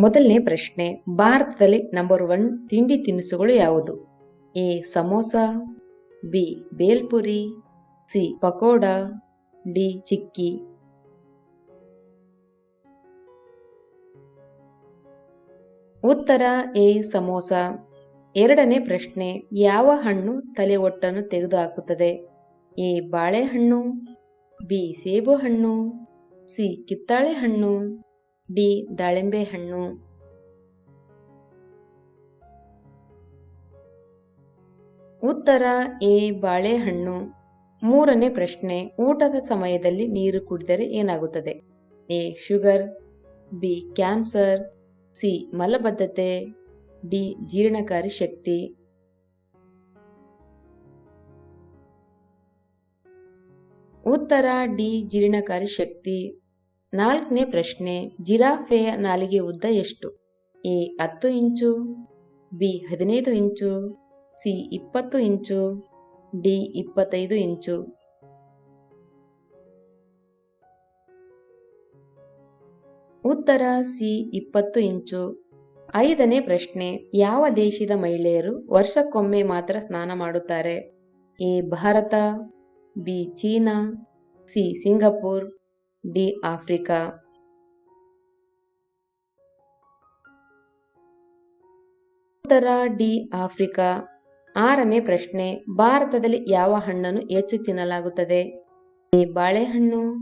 ಮೊದಲನೇ ಪ್ರಶ್ನೆ, ಭಾರತದಲ್ಲಿ ನಂಬರ್ ಒನ್ ತಿಂಡಿ ತಿನಿಸುಗಳು ಯಾವುದು? A, samosa, B, bhelpuri, C, pakoda, D, chikki. ಉತ್ತರ, ಎ, ಸಮೋಸ. ಎರಡನೇ ಪ್ರಶ್ನೆ, ಯಾವ ಹಣ್ಣು ತಲೆ ಒಟ್ಟನ್ನು ತೆಗೆದುಹಾಕುತ್ತದೆ? ಎ, ಬಾಳೆಹಣ್ಣು, ಬಿ, ಸೇಬು ಹಣ್ಣು, ಸಿ, ಕಿತ್ತಾಳೆ ಹಣ್ಣು. ಡಿ ದಾಳಿಂಬೆ ಹಣ್ಣು. ಉತ್ತರ, ಎ, ಬಾಳೆಹಣ್ಣು. ಮೂರನೇ ಪ್ರಶ್ನೆ, ಊಟದ ಸಮಯದಲ್ಲಿ ನೀರು ಕುಡಿದರೆ ಏನಾಗುತ್ತದೆ? A, sugar, B, cancer, C, ಮಲಬದ್ಧತೆ, ಡಿ, ಜೀರ್ಣಕಾರಿ ಶಕ್ತಿ. ಉತ್ತರ, ಡಿ, ಜೀರ್ಣಕಾರಿ ಶಕ್ತಿ. ನಾಲ್ಕನೇ ಪ್ರಶ್ನೆ, ಜಿರಾಫೆಯ ನಾಲಿಗೆ ಉದ್ದ ಎಷ್ಟು? ಎ, ಹತ್ತು ಇಂಚು, ಬಿ, ಹದಿನೈದು ಇಂಚು, ಸಿ, ಇಪ್ಪತ್ತು ಇಂಚು, ಡಿ, ಇಪ್ಪತ್ತೈದು ಇಂಚು. ಉತ್ತರ, ಸಿ, ಇಪ್ಪತ್ತು ಇಂಚು. ಐದನೇ ಪ್ರಶ್ನೆ, ಯಾವ ದೇಶದ ಮಹಿಳೆಯರು ವರ್ಷಕ್ಕೊಮ್ಮೆ ಮಾತ್ರ ಸ್ನಾನ ಮಾಡುತ್ತಾರೆ? A, Bharat, B, China, C, Singapore. D Africa. ಉತ್ತರ ಡಿ ಆಫ್ರಿಕಾ. ಆರನೇ ಪ್ರಶ್ನೆ, ಭಾರತದಲ್ಲಿ ಯಾವ ಹಣ್ಣನ್ನು ಹೆಚ್ಚು ತಿನ್ನಲಾಗುತ್ತದೆ? ಎ, ಬಾಳೆಹಣ್ಣು,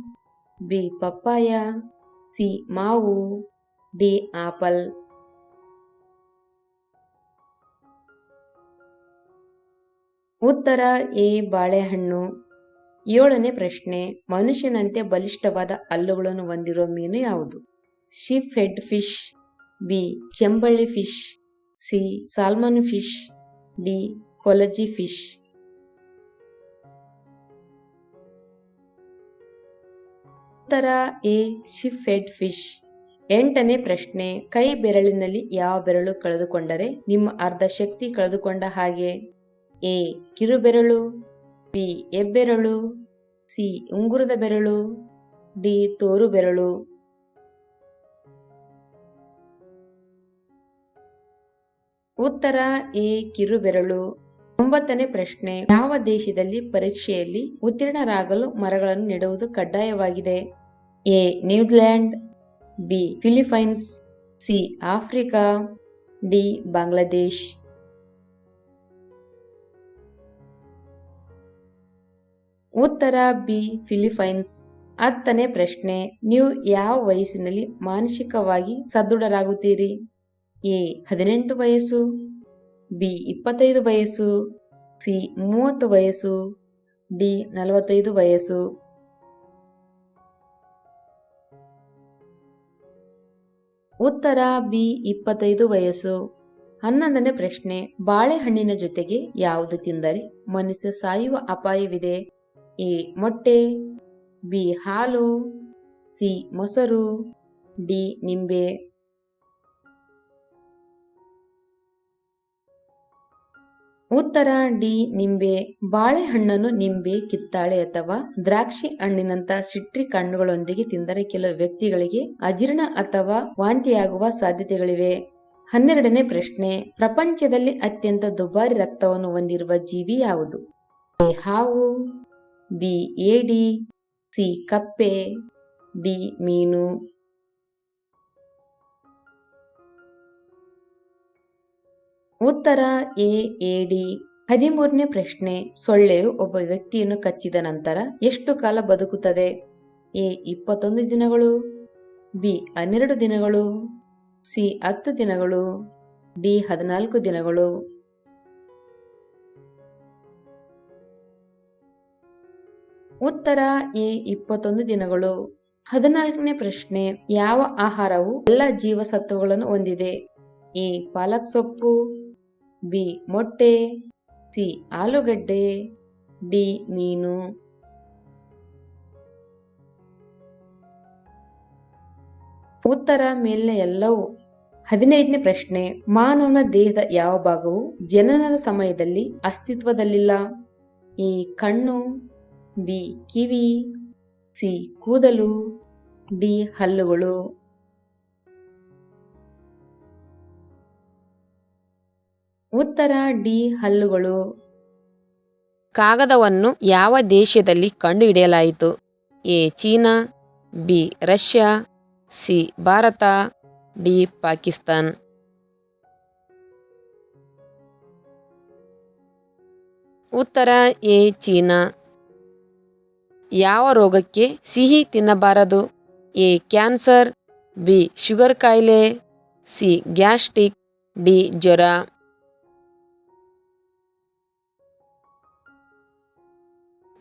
ಬಿ, ಪಪ್ಪಾಯ, ಸಿ, ಮಾವು, ಡಿ, ಆಪಲ್. ಉತ್ತರ ಎ, ಬಾಳೆಹಣ್ಣು. ಏಳನೇ ಪ್ರಶ್ನೆ, ಮನುಷ್ಯನಂತೆ ಬಲಿಷ್ಠವಾದ ಹಲ್ಲುಗಳನ್ನು ಹೊಂದಿರುವ ಮೀನು ಯಾವುದು? Sheepshead fish, B ಚೆಂಬಳ್ಳಿ fish, C, salmon fish, D, ಕೊಲಜಿ fish. ಉತ್ತರ ಎ, ಶಿಪ್ ಹೆಡ್ ಫಿಶ್. ಎಂಟನೇ ಪ್ರಶ್ನೆ, ಕೈ ಬೆರಳಿನಲ್ಲಿ ಯಾವ ಬೆರಳು ಕಳೆದುಕೊಂಡರೆ ನಿಮ್ಮ ಅರ್ಧ ಶಕ್ತಿ ಕಳೆದುಕೊಂಡ ಹಾಗೆ? ಎ, ಕಿರುಬೆರಳು ಬಿ ಹೆಬ್ಬೆರಳು ಸಿ ಉಂಗುರದ ಬೆರಳು, ಡಿ ತೋರು ಬೆರಳು. ಉತ್ತರ ಎ ಕಿರುಬೆರಳು ಒಂಬತ್ತನೇ ಪ್ರಶ್ನೆ, ಯಾವ ದೇಶದಲ್ಲಿ ಪರೀಕ್ಷೆಯಲ್ಲಿ ಉತ್ತೀರ್ಣರಾಗಲು ಮರಗಳನ್ನು ನೆಡುವುದು ಕಡ್ಡಾಯವಾಗಿದೆ? A New Zealand B Philippines C, Africa, D, Bangladesh. ಉತ್ತರ ಬಿ, ಫಿಲಿಪೈನ್ಸ್. ಹತ್ತನೇ ಪ್ರಶ್ನೆ, ನೀವು ಯಾವ ವಯಸ್ಸಿನಲ್ಲಿ ಮಾನಸಿಕವಾಗಿ ಸದೃಢರಾಗುತ್ತೀರಿ? ಎ, ಹದಿನೆಂಟು ವಯಸ್ಸು. ಬಿ, ಇಪ್ಪತ್ತೈದು ವಯಸ್ಸು. ಸಿ, ಮೂವತ್ತು ವಯಸ್ಸು. ಡಿ, ನಲವತ್ತೈದು ವಯಸ್ಸು. ಉತ್ತರ ಬಿ, ಇಪ್ಪತ್ತೈದು ವಯಸ್ಸು. ಹನ್ನೊಂದನೇ ಪ್ರಶ್ನೆ, ಬಾಳೆಹಣ್ಣಿನ ಜೊತೆಗೆ ಯಾವುದು ತಿಂದರೆ ಮನುಷ್ಯ ಸಾಯುವ ಅಪಾಯವಿದೆ? ಎ ಮೊಟ್ಟೆ, ಬಿ ಹಾಲು, ಸಿ ಮೊಸರು, ಡಿ ನಿಂಬೆ. ಉತ್ತರ ಡಿ ನಿಂಬೆ. ಬಾಳೆಹಣ್ಣನ್ನು ನಿಂಬೆ, ಕಿತ್ತಾಳೆ ಅಥವಾ ದ್ರಾಕ್ಷಿ ಹಣ್ಣಿನಂತ ಸಿಟ್ರಿಕ್ ಹಣ್ಣುಗಳೊಂದಿಗೆ ತಿಂದರೆ ಕೆಲವು ವ್ಯಕ್ತಿಗಳಿಗೆ ಅಜೀರ್ಣ ಅಥವಾ ವಾಂತಿಯಾಗುವ ಸಾಧ್ಯತೆಗಳಿವೆ. ಹನ್ನೆರಡನೇ ಪ್ರಶ್ನೆ, ಪ್ರಪಂಚದಲ್ಲಿ ಅತ್ಯಂತ ದುಬಾರಿ ರಕ್ತವನ್ನು ಹೊಂದಿರುವ ಜೀವಿ ಯಾವುದು? ಹಾವು ಬಿ ಏಡಿ ಸಿ, ಕಪ್ಪೆ, ಡಿ, ಮೀನು. ಉತ್ತರ, ಎ ಎಡಿ ಹದಿಮೂರನೇ ಪ್ರಶ್ನೆ. ಸೊಳ್ಳೆಯು ಒಬ್ಬ ವ್ಯಕ್ತಿಯನ್ನು ಕಚ್ಚಿದ ನಂತರ ಎಷ್ಟು ಕಾಲ ಬದುಕುತ್ತದೆ? ಎ, ಇಪ್ಪತ್ತೊಂದು ದಿನಗಳು. ಬಿ, ಹನ್ನೆರಡು ದಿನಗಳು. ಸಿ, ಹತ್ತು ದಿನಗಳು. ಡಿ, ಹದಿನಾಲ್ಕು ದಿನಗಳು. ಉತ್ತರ ಎ ಇಪ್ಪತ್ತೊಂದು ದಿನಗಳು. ಹದಿನಾಲ್ಕನೇ ಪ್ರಶ್ನೆ, ಯಾವ ಆಹಾರವು ಎಲ್ಲ ಜೀವಸತ್ವಗಳನ್ನು ಹೊಂದಿದೆ? ಎ, ಪಾಲಕ್ ಸೊಪ್ಪು, ಬಿ, ಮೊಟ್ಟೆ, ಸಿ, ಆಲೂಗಡ್ಡೆ, ಡಿ, ಮೀನು. ಉತ್ತರ ಮೇಲಿನ ಎಲ್ಲವೂ. ಹದಿನೈದನೇ ಪ್ರಶ್ನೆ, ಮಾನವನ ದೇಹದ ಯಾವ ಭಾಗವು ಜನನದ ಸಮಯದಲ್ಲಿ ಅಸ್ತಿತ್ವದಲ್ಲಿಲ್ಲ? ಈ ಕಣ್ಣು ಬಿ ಕಿವಿ, ಸಿ ಕೂದಲು, ಡಿ ಹಲ್ಲುಗಳು. ಉತ್ತರ ಡಿ ಹಲ್ಲುಗಳು. ಕಾಗದವನ್ನು ಯಾವ ದೇಶದಲ್ಲಿ ಕಂಡುಹಿಡಿಯಲಾಯಿತು? A China, B Russia, C Bharat, D Pakistan. ಉತ್ತರ ಎ ಚೀನಾ. ಯಾವ ರೋಗಕ್ಕೆ ಸಿಹಿ ತಿನ್ನಬಾರದು? ಎ, ಕ್ಯಾನ್ಸರ್, ಬಿ, ಶುಗರ್ ಕಾಯಿಲೆ, ಸಿ, ಗ್ಯಾಸ್ಟ್ರಿಕ್, ಡಿ, ಜ್ವರ.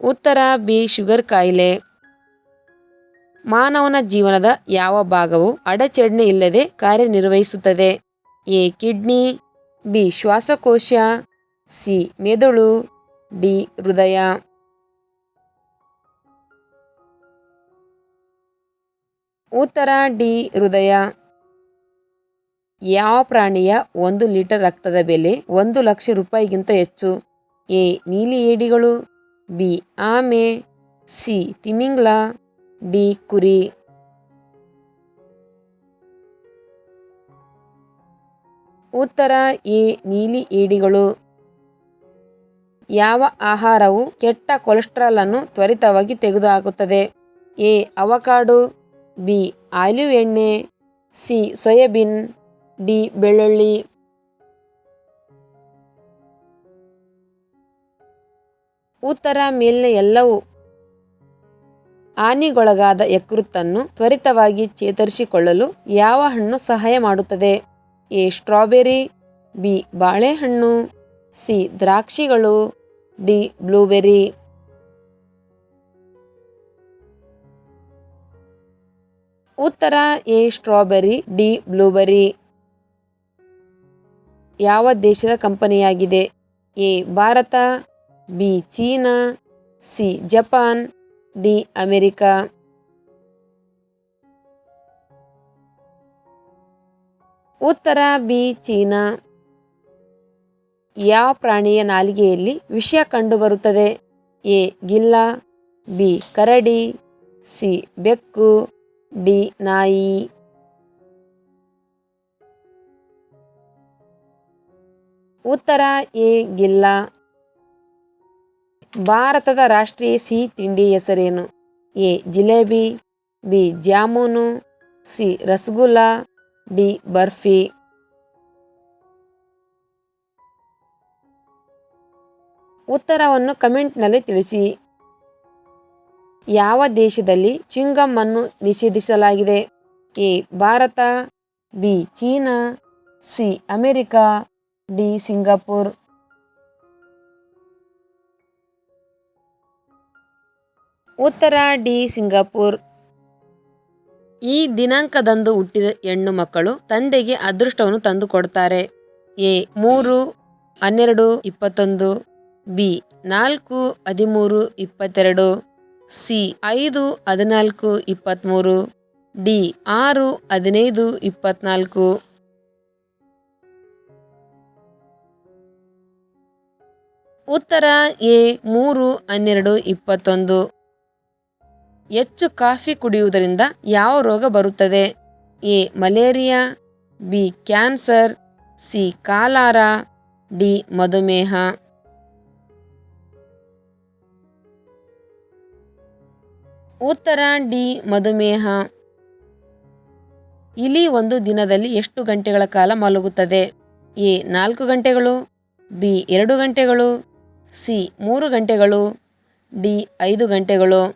ಉತ್ತರ, ಬಿ, ಶುಗರ್ ಕಾಯಿಲೆ. ಮಾನವನ ಜೀವನದ ಯಾವ ಭಾಗವು ಅಡಚಣೆ ಇಲ್ಲದೆ ಕಾರ್ಯನಿರ್ವಹಿಸುತ್ತದೆ? ಎ, ಕಿಡ್ನಿ, ಬಿ, ಶ್ವಾಸಕೋಶ, ಸಿ, ಮೆದುಳು, ಡಿ, ಹೃದಯ. ಉತ್ತರ ಡಿ ಹೃದಯ. ಯಾವ ಪ್ರಾಣಿಯ ಒಂದು ಲೀಟರ್ ರಕ್ತದ ಬೆಲೆ ಒಂದು ಲಕ್ಷ ರೂಪಾಯಿಗಿಂತ ಹೆಚ್ಚು? ಎ. ನೀಲಿ ಏಡಿಗಳು. ಬಿ. ಆಮೆ. ಸಿ. ತಿಮಿಂಗ್ಲ. ಡಿ. ಕುರಿ. ಉತ್ತರ ಎ. ನೀಲಿ ಏಡಿಗಳು. ಯಾವ ಆಹಾರವು ಕೆಟ್ಟ ಕೊಲೆಸ್ಟ್ರಾಲ್ ಅನ್ನು ತ್ವರಿತವಾಗಿ ತೆಗೆದುಹಾಕುತ್ತದೆ? ಎ. ಅವಕಾಡು. ಬಿ. ಆಲಿವ್ ಎಣ್ಣೆ, ಸಿ. Soybean, D. ಬೆಳ್ಳುಳ್ಳಿ. ಉತ್ತರ ಮೇಲಿನ ಎಲ್ಲವೂ ಹಾನಿಗೊಳಗಾದ ಯಕೃತ್ತನ್ನು ತ್ವರಿತವಾಗಿ ಚೇತರಿಸಿಕೊಳ್ಳಲು ಯಾವ ಹಣ್ಣು ಸಹಾಯ ಮಾಡುತ್ತದೆ? ಎ. Strawberry, B. ಬಾಳೆಹಣ್ಣು, ಸಿ. ದ್ರಾಕ್ಷಿಗಳು, ಡಿ. ಬ್ಲೂಬೆರಿ. ಉತ್ತರ ಎ, ಸ್ಟ್ರಾಬೆರಿ, ಡಿ, ಬ್ಲೂಬೆರಿ. ಯಾವ ದೇಶದ ಕಂಪನಿಯಾಗಿದೆ? A, Bharat, B, China, C, Japan, D, America. ಉತ್ತರ ಬಿ, ಚೀನಾ. ಯಾವ ಪ್ರಾಣಿಯ ನಾಲಿಗೆಯಲ್ಲಿ ವಿಷಯ ಕಂಡುಬರುತ್ತದೆ? ಎ, ಗಿಲ್ಲ, ಬಿ, ಕರಡಿ, ಸಿ, ಬೆಕ್ಕು. ಡಿ, ನಾಯಿ. ಉತ್ತರ, ಎ, ಗಿಲ್ಲ. ಭಾರತದ ರಾಷ್ಟ್ರೀಯ ಸಿಹಿ ತಿಂಡಿ ಹೆಸರೇನು? A, jalebi, B, jamun, C, rasgulla, D, barfi. ಉತ್ತರವನ್ನು ಕಮೆಂಟ್ನಲ್ಲಿ ತಿಳಿಸಿ. ಯಾವ ದೇಶದಲ್ಲಿ ಚಿಂಗಮ್ ಅನ್ನು ನಿಷೇಧಿಸಲಾಗಿದೆ? A. Bharat, B. China, C. America, D. Singapore. ಉತ್ತರ, ಡಿ. ಸಿಂಗಾಪುರ್. ಈ ದಿನಾಂಕದಂದು ಹುಟ್ಟಿದ ಹೆಣ್ಣು ಮಕ್ಕಳು ತಂದೆಗೆ ಅದೃಷ್ಟವನ್ನು ತಂದುಕೊಡ್ತಾರೆ. ಎ. ಮೂರು, ಹನ್ನೆರಡು, ಇಪ್ಪತ್ತೊಂದು, ಬಿ. ನಾಲ್ಕು, ಹದಿಮೂರು, ಇಪ್ಪತ್ತೆರಡು. ಸಿ ಐದು ಹದಿನಾಲ್ಕು ಇಪ್ಪತ್ತ್ಮೂರು ಡಿ ಆರು ಹದಿನೈದು ಇಪ್ಪತ್ನಾಲ್ಕು. ಉತ್ತರ ಎ ಮೂರು ಹನ್ನೆರಡು ಇಪ್ಪತ್ತೊಂದು. ಹೆಚ್ಚು ಕಾಫಿ ಕುಡಿಯುವುದರಿಂದ ಯಾವ ರೋಗ ಬರುತ್ತದೆ? A malaria, B cancer, C cholera, D ಮಧುಮೇಹ. ಉತ್ತರ ಡಿ ಮಧುಮೇಹ. ಇಲಿ ಒಂದು ದಿನದಲ್ಲಿ ಎಷ್ಟು ಗಂಟೆಗಳ ಕಾಲ ಮಲಗುತ್ತದೆ? ಎ, ನಾಲ್ಕು ಗಂಟೆಗಳು, ಬಿ, ಎರಡು ಗಂಟೆಗಳು, ಸಿ, ಮೂರು ಗಂಟೆಗಳು, ಡಿ, ಐದು ಗಂಟೆಗಳು.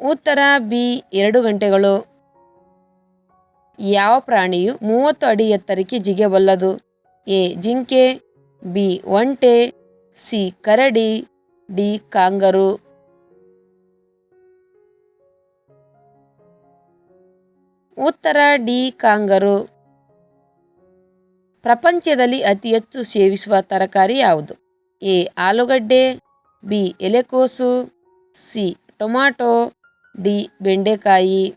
ಉತ್ತರ, ಬಿ, ಎರಡು ಗಂಟೆಗಳು. ಯಾವ ಪ್ರಾಣಿಯು ಮೂವತ್ತು ಅಡಿ ಎತ್ತರಕ್ಕೆ ಜಿಗಬಲ್ಲದು ಎ, ಜಿಂಕೆ, ಬಿ, ಒಂಟೆ ಸಿ ಕರಡಿ, ಡಿ ಕಾಂಗರು. ಉತ್ತರ ಡಿ ಕಾಂಗರು. ಪ್ರಪಂಚದಲ್ಲಿ ಅತಿ ಹೆಚ್ಚು ಸೇವಿಸುವ ತರಕಾರಿ ಯಾವುದು? ಎ ಆಲೂಗಡ್ಡೆ, ಬಿ ಎಲೆಕೋಸು, ಸಿ ಟೊಮಾಟೊ, ಡಿ ಬೆಂಡೆಕಾಯಿ.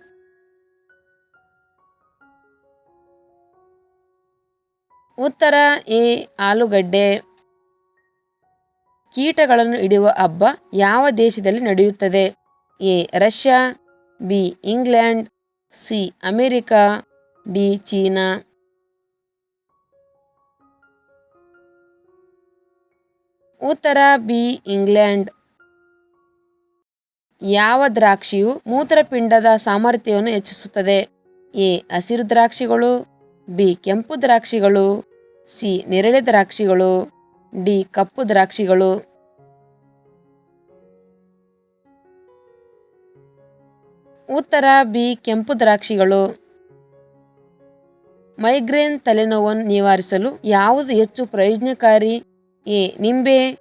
ಉತ್ತರ ಎ ಆಲೂಗಡ್ಡೆ. ಕೀಟಗಳನ್ನು ಹಿಡಿಯುವ ಹಬ್ಬ ಯಾವ ದೇಶದಲ್ಲಿ ನಡೆಯುತ್ತದೆ? A. Russia, B. England, C. America, D. China. ಉತ್ತರ, ಬಿ. ಇಂಗ್ಲೆಂಡ್. ಯಾವ ದ್ರಾಕ್ಷಿಯು ಮೂತ್ರಪಿಂಡದ ಸಾಮರ್ಥ್ಯವನ್ನು ಹೆಚ್ಚಿಸುತ್ತದೆ? ಎ. ಹಸಿರು ದ್ರಾಕ್ಷಿಗಳು, ಬಿ. ಕೆಂಪು ದ್ರಾಕ್ಷಿಗಳು, ಸಿ. ನೆರಳೆ ದ್ರಾಕ್ಷಿಗಳು. ಡಿ ಕಪ್ಪು ದ್ರಾಕ್ಷಿಗಳು. ಉತ್ತರ ಬಿ ಕೆಂಪು ದ್ರಾಕ್ಷಿಗಳು. ಮೈಗ್ರೇನ್ ತಲೆನೋವನ್ನು ನಿವಾರಿಸಲು ಯಾವುದು ಹೆಚ್ಚು ಪ್ರಯೋಜನಕಾರಿ? ಎ ನಿಂಬೆ,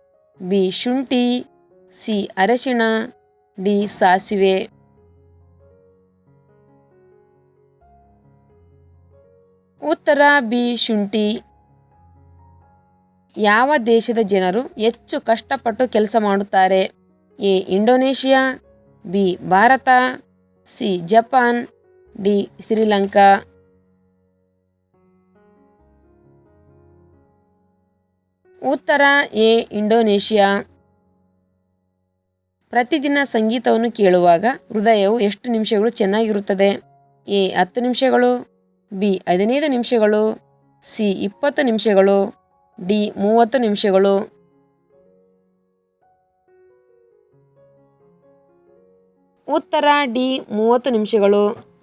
ಬಿ ಶುಂಠಿ, ಸಿ ಅರಶಿಣ, ಡಿ ಸಾಸಿವೆ. ಉತ್ತರ ಬಿ ಶುಂಠಿ. ಯಾವ ದೇಶದ ಜನರು ಹೆಚ್ಚು ಕಷ್ಟಪಟ್ಟು ಕೆಲಸ ಮಾಡುತ್ತಾರೆ? A. Indonesia, B. Bharat, C. Japan, D. Sri Lanka. ಉತ್ತರ, ಎ. ಇಂಡೋನೇಷಿಯಾ. ಪ್ರತಿದಿನ ಸಂಗೀತವನ್ನು ಕೇಳುವಾಗ ಹೃದಯವು ಎಷ್ಟು ನಿಮಿಷಗಳು ಚೆನ್ನಾಗಿರುತ್ತದೆ? ಎ. ಹತ್ತು ನಿಮಿಷಗಳು, ಬಿ. ಹದಿನೈದು ನಿಮಿಷಗಳು, ಸಿ. ಇಪ್ಪತ್ತು ನಿಮಿಷಗಳು. ಡಿ ಮೂವತ್ತು ನಿಮಿಷಗಳು. ಉತ್ತರ ಡಿ ಮೂವತ್ತು ನಿಮಿಷಗಳು.